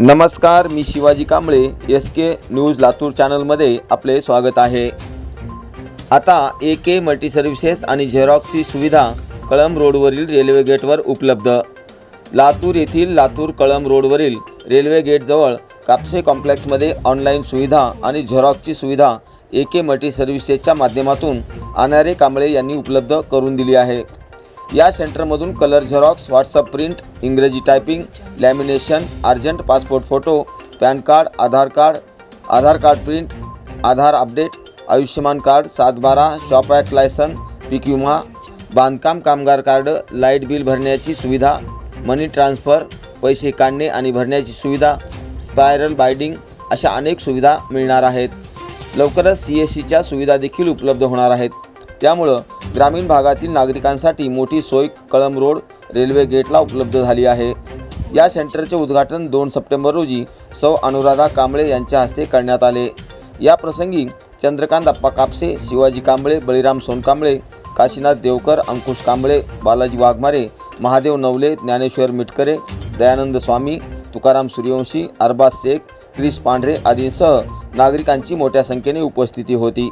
नमस्कार मी Shivaji Kamble S K news Latur चॅनलमध्ये आपले स्वागत आहे. आता ए के मल्टी सर्व्हिसेस आणि झेरॉक्सची सुविधा कळंब रोडवरील रेल्वे गेटवर उपलब्ध. लातूर येथील लातूर कळंब रोडवरील रेल्वे गेटजवळ कापसे कॉम्प्लेक्समध्ये ऑनलाईन सुविधा आणि झेरॉक्सची सुविधा ए के मल्टी सर्व्हिसेसच्या माध्यमातून आणारे कांबळे यांनी उपलब्ध करून दिली आहे. या सेंटरमधून कलर झेरॉक्स व्हॉट्सअप प्रिंट इंग्रजी typing lamination urgent passport photo PAN card Aadhaar card Aadhaar card print Aadhaar update Ayushman card सातबारा शॉप ॲक्ट लायसन पीक विमा बांधकाम कामगार कार्ड लाइट बिल भरण्याची सुविधा मनी ट्रान्सफर पैसे काढणे आणि भरण्याची सुविधा स्पायरल बायडिंग अशा अनेक सुविधा मिळणार आहेत. लवकरच सी एस सीच्या सुविधा देखील उपलब्ध होणार आहेत. त्यामुळं ग्रामीण भागातील नागरिकांसाठी मोठी सोय कळम रोड रेल्वे गेटला उपलब्ध झाली आहे. या सेंटरचे उद्घाटन दोन सप्टेंबर रोजी सौ अनुराधा कांबळे यांच्या हस्ते करण्यात आले. या प्रसंगी चंद्रकांत अप्पा कापसे शिवाजी कांबळे बळीराम सोनकांबळे काशीनाथ देवकर अंकुश कांबळे बालाजी वाघमारे महादेव नवले ज्ञानेश्वर मिटकरे दयानंद स्वामी तुकाराम सूर्यवंशी अरबाज शेख क्रिस पांढरे आदींसह नागरिकांची मोठ्या संख्येने उपस्थिती होती.